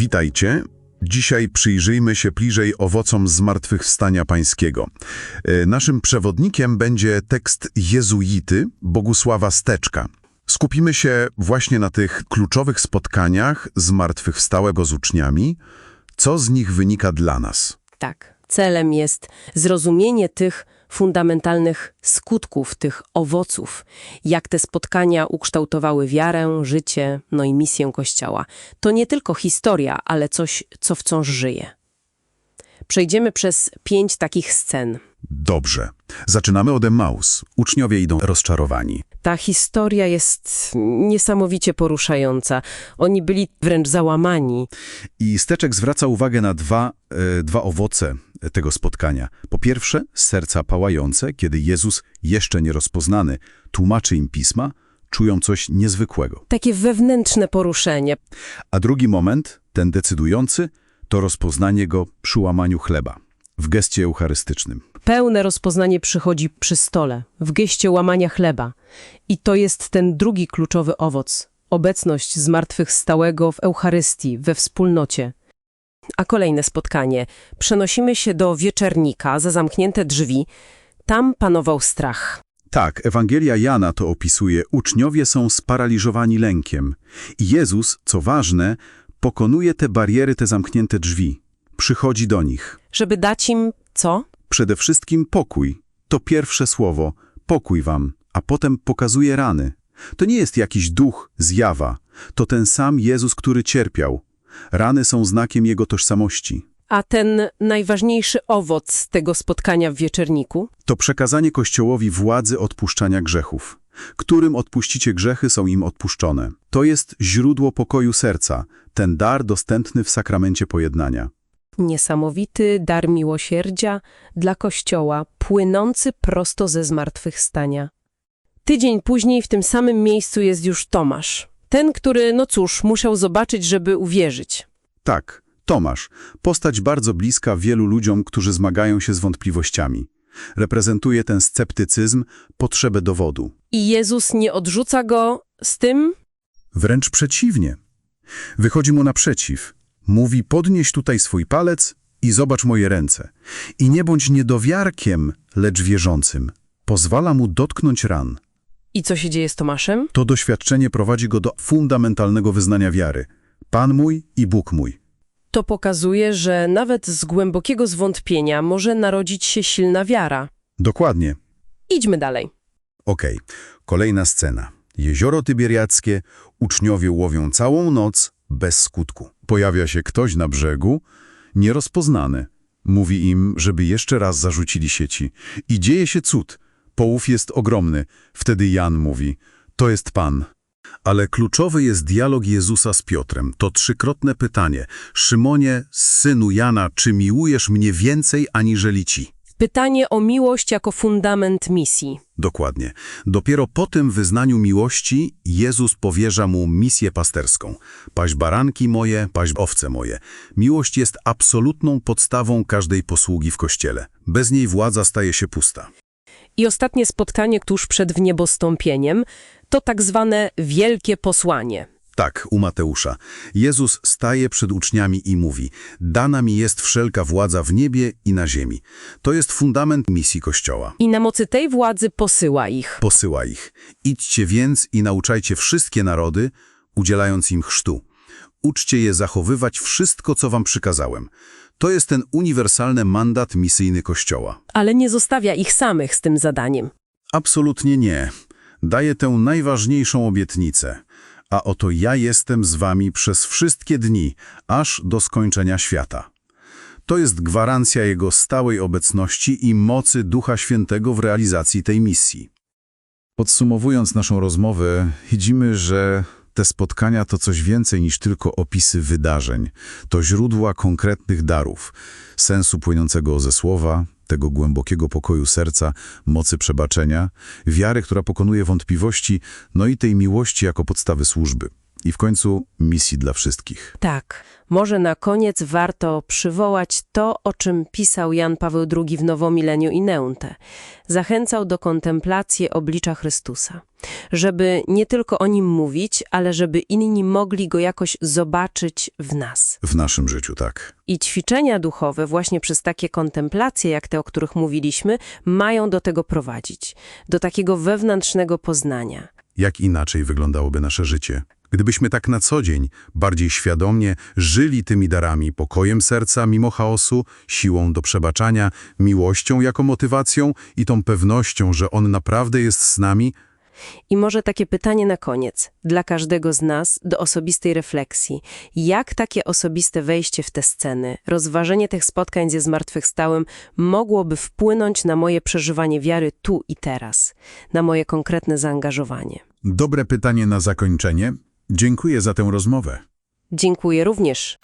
Witajcie. Dzisiaj przyjrzyjmy się bliżej owocom zmartwychwstania pańskiego. E, Naszym przewodnikiem będzie tekst jezuity Bogusława Steczka. Skupimy się właśnie na tych kluczowych spotkaniach zmartwychwstałego z uczniami, co z nich wynika dla nas. Tak. Celem jest zrozumienie tych fundamentalnych skutków, tych owoców, jak te spotkania ukształtowały wiarę, życie, no i misję Kościoła. To nie tylko historia, ale coś, co wciąż żyje. Przejdziemy przez pięć takich scen. Dobrze. Zaczynamy od Emmaus. Uczniowie idą rozczarowani. Ta historia jest niesamowicie poruszająca. Oni byli wręcz załamani. I Steczek zwraca uwagę na dwa, e, dwa owoce tego spotkania. Po pierwsze, serca pałające, kiedy Jezus, jeszcze nierozpoznany, tłumaczy im pisma, czują coś niezwykłego. Takie wewnętrzne poruszenie. A drugi moment, ten decydujący, to rozpoznanie go przy łamaniu chleba, w geście eucharystycznym. Pełne rozpoznanie przychodzi przy stole, w geście łamania chleba. I to jest ten drugi kluczowy owoc. Obecność zmartwychwstałego w Eucharystii, we wspólnocie. A kolejne spotkanie. Przenosimy się do wieczernika, za zamknięte drzwi. Tam panował strach. Tak, Ewangelia Jana to opisuje. Uczniowie są sparaliżowani lękiem. I Jezus, co ważne, pokonuje te bariery, te zamknięte drzwi. Przychodzi do nich. Żeby dać im co? Przede wszystkim pokój. To pierwsze słowo. Pokój wam. A potem pokazuje rany. To nie jest jakiś duch, zjawa. To ten sam Jezus, który cierpiał. Rany są znakiem Jego tożsamości. A ten najważniejszy owoc tego spotkania w wieczerniku? To przekazanie Kościołowi władzy odpuszczania grzechów. Którym odpuścicie grzechy, są im odpuszczone. To jest źródło pokoju serca, ten dar dostępny w sakramencie pojednania. Niesamowity dar miłosierdzia dla Kościoła, płynący prosto ze zmartwychwstania. Tydzień później w tym samym miejscu jest już Tomasz. Ten, który, no cóż, musiał zobaczyć, żeby uwierzyć. Tak, Tomasz, postać bardzo bliska wielu ludziom, którzy zmagają się z wątpliwościami. Reprezentuje ten sceptycyzm, potrzebę dowodu. I Jezus nie odrzuca go z tym, Wręcz przeciwnie. Wychodzi mu naprzeciw. Mówi, podnieś tutaj swój palec i zobacz moje ręce. I nie bądź niedowiarkiem, lecz wierzącym. Pozwala mu dotknąć ran. I co się dzieje z Tomaszem? To doświadczenie prowadzi go do fundamentalnego wyznania wiary. Pan mój i Bóg mój. To pokazuje, że nawet z głębokiego zwątpienia może narodzić się silna wiara. Dokładnie. Idźmy dalej. Okej, kolejna scena. Jezioro Tyberiackie, uczniowie łowią całą noc bez skutku. Pojawia się ktoś na brzegu, nierozpoznany. Mówi im, żeby jeszcze raz zarzucili sieci. I dzieje się cud. Połów jest ogromny. Wtedy Jan mówi, to jest Pan. Ale kluczowy jest dialog Jezusa z Piotrem. To trzykrotne pytanie. Szymonie, synu Jana, czy miłujesz mnie więcej aniżeli ci? Pytanie o miłość jako fundament misji. Dokładnie. Dopiero po tym wyznaniu miłości Jezus powierza mu misję pasterską. Paść baranki moje, paść owce moje. Miłość jest absolutną podstawą każdej posługi w Kościele. Bez niej władza staje się pusta. I ostatnie spotkanie tuż przed wniebostąpieniem to tak zwane wielkie posłanie. Tak, u Mateusza. Jezus staje przed uczniami i mówi: Dana mi jest wszelka władza w niebie i na ziemi. To jest fundament misji Kościoła. I na mocy tej władzy posyła ich. Posyła ich. Idźcie więc i nauczajcie wszystkie narody, udzielając im chrztu. Uczcie je zachowywać wszystko, co wam przykazałem. To jest ten uniwersalny mandat misyjny Kościoła. Ale nie zostawia ich samych z tym zadaniem. Absolutnie nie. Daje tę najważniejszą obietnicę. A oto ja jestem z wami przez wszystkie dni, aż do skończenia świata. To jest gwarancja Jego stałej obecności i mocy Ducha Świętego w realizacji tej misji. Podsumowując naszą rozmowę, widzimy, że te spotkania to coś więcej niż tylko opisy wydarzeń. To źródła konkretnych darów, sensu płynącego ze słowa, tego głębokiego pokoju serca, mocy przebaczenia, wiary, która pokonuje wątpliwości, no i tej miłości jako podstawy służby. I w końcu misji dla wszystkich. Tak, może na koniec warto przywołać to, o czym pisał Jan Paweł II w Nowomileniu i Neunte. Zachęcał do kontemplacji oblicza Chrystusa, żeby nie tylko o nim mówić, ale żeby inni mogli go jakoś zobaczyć w nas. W naszym życiu, tak. I ćwiczenia duchowe właśnie przez takie kontemplacje, jak te, o których mówiliśmy, mają do tego prowadzić, do takiego wewnętrznego poznania. Jak inaczej wyglądałoby nasze życie? Gdybyśmy tak na co dzień, bardziej świadomie żyli tymi darami, pokojem serca mimo chaosu, siłą do przebaczania, miłością jako motywacją i tą pewnością, że On naprawdę jest z nami, I może takie pytanie na koniec, dla każdego z nas, do osobistej refleksji. Jak takie osobiste wejście w te sceny, rozważenie tych spotkań ze zmartwychwstałym mogłoby wpłynąć na moje przeżywanie wiary tu i teraz, na moje konkretne zaangażowanie? Dobre pytanie na zakończenie. Dziękuję za tę rozmowę. Dziękuję również.